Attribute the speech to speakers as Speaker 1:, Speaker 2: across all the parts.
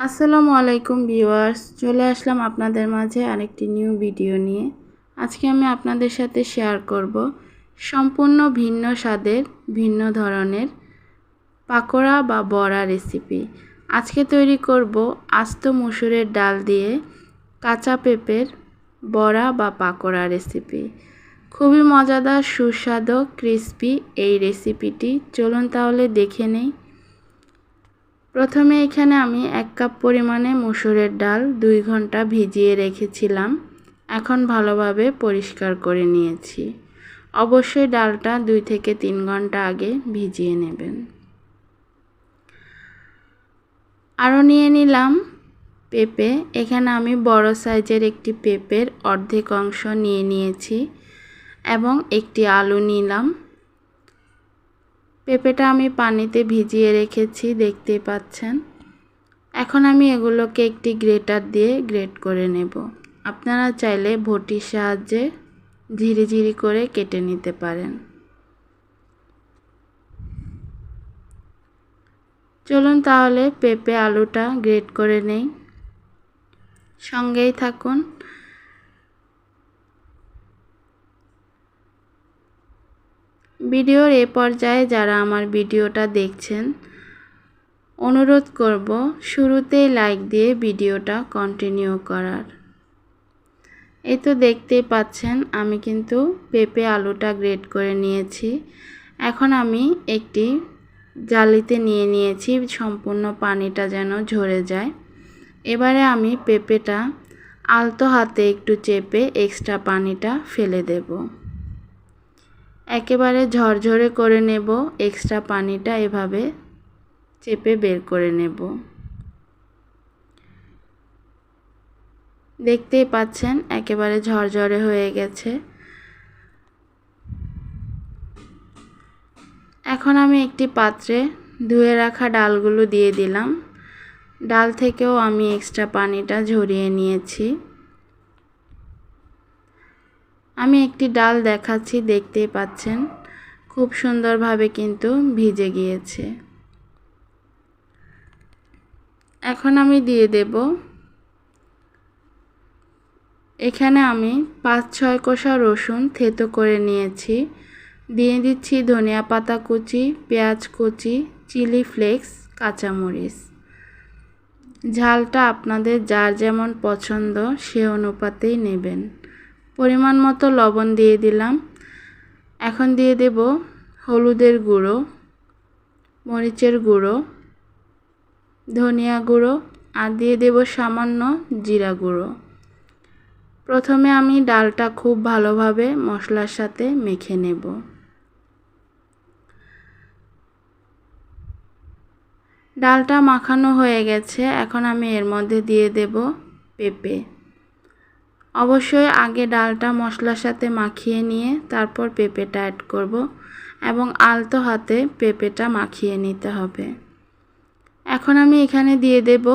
Speaker 1: আসসালামু আলাইকুম ভিউয়ার্স, চলে আসলাম আপনাদের মাঝে আরেকটি নিউ ভিডিও নিয়ে। আজকে আমি আপনাদের সাথে শেয়ার করব সম্পূর্ণ ভিন্ন স্বাদের, ভিন্ন ধরনের পাকোড়া বা বড়া রেসিপি আজকে তৈরি করব আস্ত মুসুরের ডাল দিয়ে কাঁচা পেঁপের বড়া বা পাকোড়া রেসিপি খুবই মজাদার, সুস্বাদু ক্রিসপি এই রেসিপিটি চলুন তাহলে দেখে নেই। প্রথমে এখানে আমি এক কাপ পরিমাণে মুসুরের ডাল দুই ঘণ্টা ভিজিয়ে রেখেছিলাম। এখন ভালোভাবে পরিষ্কার করে নিয়েছি। অবশ্যই ডালটা দুই থেকে তিন ঘণ্টা আগে ভিজিয়ে নেবেন। আরও নিয়ে নিলাম পেঁপে। এখানে আমি বড় সাইজের একটি পেঁপের অর্ধেক অংশ নিয়ে নিয়েছি এবং একটি আলু নিলাম। পেঁপেটা আমি পানিতে ভিজিয়ে রেখেছি, দেখতে পাচ্ছেন। এখন আমি এগুলোকে একটি গ্রেটার দিয়ে গ্রেট করে নেব। আপনারা চাইলে ভটির সাহায্যে ঝিরি ঝিরি করে কেটে নিতে পারেন। চলুন তাহলে পেঁপে আলুটা গ্রেট করে নেই। সঙ্গেই থাকুন। ভিডিওর এ পর্যায়ে যারা আমার ভিডিওটা দেখছেন, অনুরোধ করব শুরুতেই লাইক দিয়ে ভিডিওটা কন্টিনিউ করার। এই তো দেখতেই পাচ্ছেন, আমি কিন্তু পেঁপে আলুটা গ্রেড করে নিয়েছি। এখন আমি একটি জালিতে নিয়ে নিয়েছি, সম্পূর্ণ পানিটা যেন ঝরে যায়। এবারে আমি পেঁপেটা আলতো হাতে একটু চেপে এক্সট্রা পানিটা ফেলে দেবো। একেবারে ঝরঝরে করে নেব এক্সট্রা পানিটা এভাবে চেপে বের করে নেব। দেখতেই পাচ্ছেন, একেবারে ঝরঝরে হয়ে গেছে। এখন আমি একটি পাত্রে ধুয়ে রাখা ডালগুলো দিয়ে দিলাম। ডাল থেকেও আমি এক্সট্রা পানিটা ঝরিয়ে নিয়েছি। আমি একটি ডাল দেখাচ্ছি, দেখতেই পাচ্ছেন। খুব সুন্দরভাবে কিন্তু ভিজে গিয়েছে। এখন আমি দিয়ে দেব। এখানে আমি পাঁচ ছয় কোষা রসুন থেতো করে নিয়েছি। দিয়ে দিচ্ছি ধনিয়া পাতা কুচি, পেঁয়াজ কুচি, চিলি ফ্লেক্স, কাঁচামরিচ। ঝালটা আপনাদের যার যেমন পছন্দ সে অনুপাতেই নেবেন। পরিমাণ মতো লবণ দিয়ে দিলাম। এখন দিয়ে দেব হলুদের গুঁড়ো, মরিচের গুঁড়ো, ধনিয়া গুঁড়ো আর দিয়ে দেব সামান্য জিরা গুঁড়ো। প্রথমে আমি ডালটা খুব ভালোভাবে মশলার সাথে মেখে নেব। ডালটা মাখানো হয়ে গেছে, এখন আমি এর মধ্যে দিয়ে দেব পেঁপে। অবশ্যই আগে ডালটা মশলার সাথে মাখিয়ে নিয়ে তারপর পেঁপেটা অ্যাড করব এবং আলতো হাতে পেঁপেটা মাখিয়ে নিতে হবে। এখন আমি এখানে দিয়ে দেব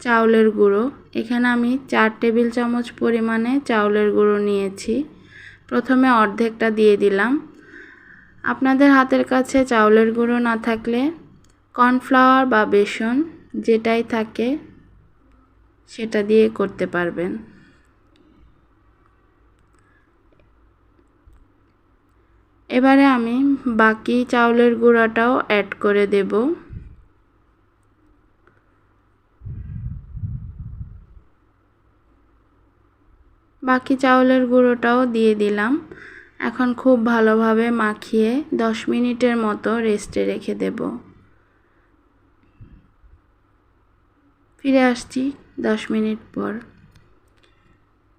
Speaker 1: চাউলের গুঁড়ো। এখানে আমি চার টেবিল চামচ পরিমাণে চাউলের গুঁড়ো নিয়েছি। প্রথমে অর্ধেকটা দিয়ে দিলাম। আপনাদের হাতের কাছে চাউলের গুঁড়ো না থাকলে কর্নফ্লাওয়ার বা বেসন যেটাই থাকে সেটা দিয়ে করতে পারবেন। এবারে আমি বাকি চাউলের গুঁড়াটাও অ্যাড করে দেব। বাকি চাউলের গুঁড়োটাও দিয়ে দিলাম। এখন খুব ভালোভাবে মাখিয়ে দশ মিনিটের মতো রেস্টে রেখে দেব। ফিরে আসছি দশ মিনিট পর।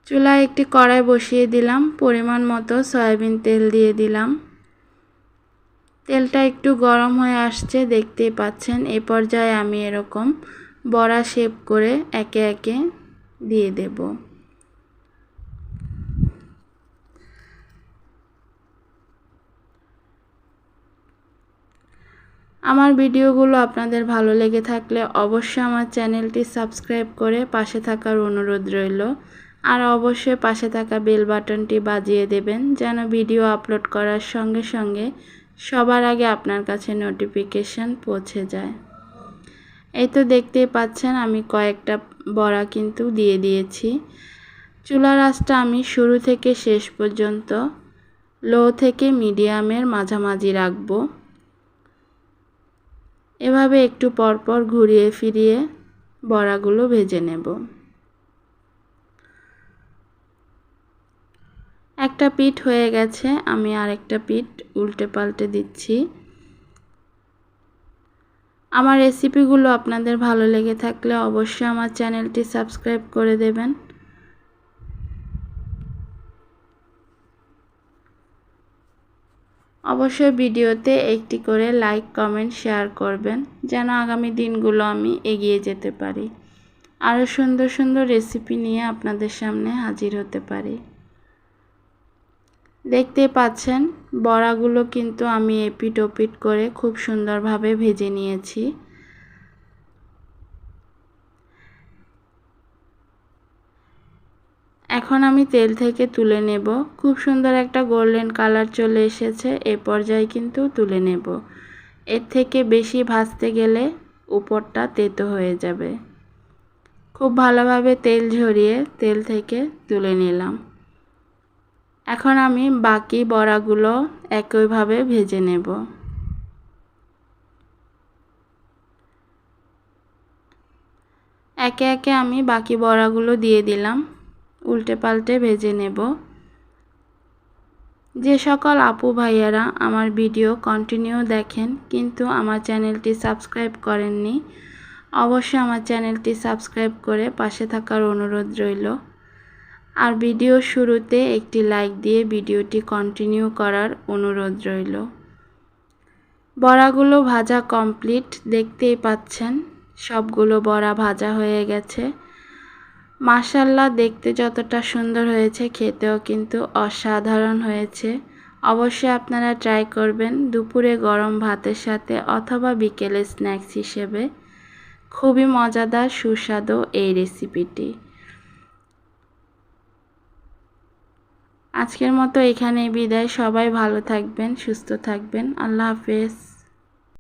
Speaker 1: চুলায় একটি কড়াই বসিয়ে দিলাম। পরিমাণ মতো সয়াবিন তেল দিয়ে দিলাম। তেলটা একটু গরম হয়ে আসছে, দেখতেই পাচ্ছেন। এ পর্যায়ে আমি এরকম বড়া শেপ করে একে একে দিয়ে দেব। আমার ভিডিওগুলো আপনাদের ভালো লেগে থাকলে অবশ্যই আমার চ্যানেলটি সাবস্ক্রাইব করে পাশে থাকার অনুরোধ রইল। আর অবশ্যই পাশে থাকা বেল বাটনটি বাজিয়ে দেবেন, যেন ভিডিও আপলোড করার সঙ্গে সঙ্গে সবার আগে আপনার কাছে নোটিফিকেশান পৌঁছে যায়। এই তো দেখতেই পাচ্ছেন, আমি কয়েকটা বড়া কিন্তু দিয়ে দিয়েছি। চুলা আঁচটা আমি শুরু থেকে শেষ পর্যন্ত লো থেকে মিডিয়ামের মাঝামাঝি রাখব। এভাবে একটু পরপর ঘুরিয়ে ফিরিয়ে বড়াগুলো ভেজে নেব। একটা পিঠ হয়ে গেছে, আমি আরেকটা পিঠ উল্টে পাল্টে দিচ্ছি। আমার রেসিপিগুলো আপনাদের ভালো লেগে থাকলে অবশ্যই আমার চ্যানেলটি সাবস্ক্রাইব করে দেবেন। অবশ্যই ভিডিওতে একটি করে লাইক, কমেন্ট, শেয়ার করবেন, যেন আগামী দিনগুলো আমি এগিয়ে যেতে পারি। আরও সুন্দর সুন্দর রেসিপি নিয়ে আপনাদের সামনে হাজির হতে পারি। দেখতে পাচ্ছেন, বড়াগুলো কিন্তু আমি এপিট ওপিট করে খুব সুন্দরভাবে ভেজে নিয়েছি। এখন আমি তেল থেকে তুলে নেব। খুব সুন্দর একটা গোল্ডেন কালার চলে এসেছে, এ পর্যায়ে কিন্তু তুলে নেব। এর থেকে বেশি ভাজতে গেলে উপরটা তেতো হয়ে যাবে। খুব ভালোভাবে তেল ঝরিয়ে তেল থেকে তুলে নিলাম। এখন আমি বাকি বড়াগুলো একইভাবে ভেজে নেব। একে একে আমি বাকি বড়াগুলো দিয়ে দিলাম, উল্টে পাল্টে ভেজে নেব। যে সকল আপু ভাইয়ারা আমার ভিডিও কন্টিনিউ দেখেন কিন্তু আমার চ্যানেলটি সাবস্ক্রাইব করেননি, অবশ্যই আমার চ্যানেলটি সাবস্ক্রাইব করে পাশে থাকার অনুরোধ রইল। আর ভিডিও শুরুতে একটি লাইক দিয়ে ভিডিওটি কন্টিনিউ করার অনুরোধ রইল। বড়াগুলো ভাজা কমপ্লিট, দেখতেই পাচ্ছেন সবগুলো বড়া ভাজা হয়ে গেছে। মাসাল্লা দেখতে যতটা সুন্দর হয়েছে, খেতেও কিন্তু অসাধারণ হয়েছে। অবশ্যই আপনারা ট্রাই করবেন দুপুরে গরম ভাতের সাথে অথবা বিকেলে স্ন্যাক্স হিসেবে। খুবই মজাদার, সুস্বাদু এই রেসিপিটি। আজকের মতো এখানে বিদায়। সবাই ভালো থাকবেন সুস্থ থাকবেন। আল্লাহ হাফেজ।